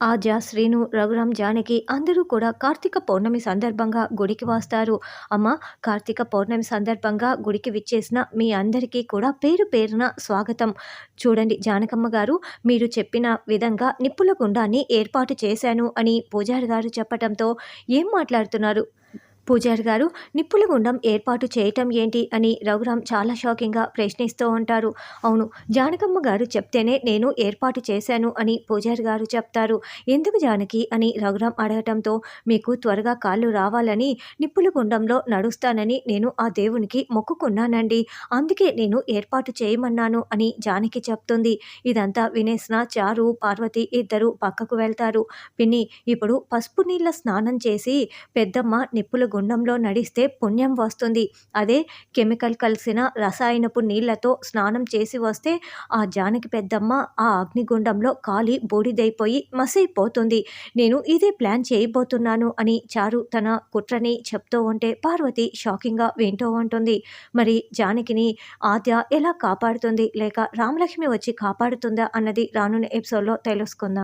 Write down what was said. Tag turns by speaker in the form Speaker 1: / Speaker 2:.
Speaker 1: ఆద్య శ్రీను రఘురాం జానకి అందరూ కూడా కార్తీక పౌర్ణమి సందర్భంగా గుడికి వస్తారు. అమ్మ కార్తీక పౌర్ణమి సందర్భంగా గుడికి విచ్చేసిన మీ అందరికీ కూడా పేరు పేరున స్వాగతం. చూడండి జానకమ్మ గారు మీరు చెప్పిన విధంగా నిప్పుల గుండాన్ని ఏర్పాటు చేశాను అని పూజారి గారు చెప్పటంతో ఏం మాట్లాడుతున్నారు? పూజారి గారు నిప్పుల గుండం ఏర్పాటు చేయటం ఏంటి అని రఘురాం చాలా షాకింగ్గా ప్రశ్నిస్తూ ఉంటారు. అవును జానకమ్మ గారు చెప్తేనే నేను ఏర్పాటు చేశాను అని పూజారి గారు చెప్తారు. ఎందుకు జానకి అని రఘురాం అడగటంతో మీకు త్వరగా కాళ్ళు రావాలని నిప్పుల గుండంలో నడుస్తానని నేను ఆ దేవునికి మొక్కుకున్నానండి. అందుకే నేను ఏర్పాటు చేయమన్నాను అని జానకి చెప్తుంది. ఇదంతా వినేసిన చారు పార్వతి ఇద్దరు పక్కకు వెళ్తారు. పిన్ని ఇప్పుడు పసుపు నీళ్ళ స్నానం చేసి పెద్దమ్మ నిప్పుల గుండంలో నడిస్తే పుణ్యం వస్తుంది. అదే కెమికల్ కలిసిన రసాయనపు నీళ్ళతో స్నానం చేసి వస్తే ఆ జానకి పెద్దమ్మ ఆ అగ్నిగుండంలో కాలి బూడిదైపోయి మసైపోతుంది నేను ఇదే ప్లాన్ చేయబోతున్నాను అని చారు తన కుట్రని చెప్తూ ఉంటే పార్వతి షాకింగ్గా వింటూ ఉంటుంది. మరి జానకిని ఆద్య ఎలా కాపాడుతుంది? లేక రామలక్ష్మి వచ్చి కాపాడుతుందా? అన్నది రానున్న ఎపిసోడ్లో తెలుసుకుందాం.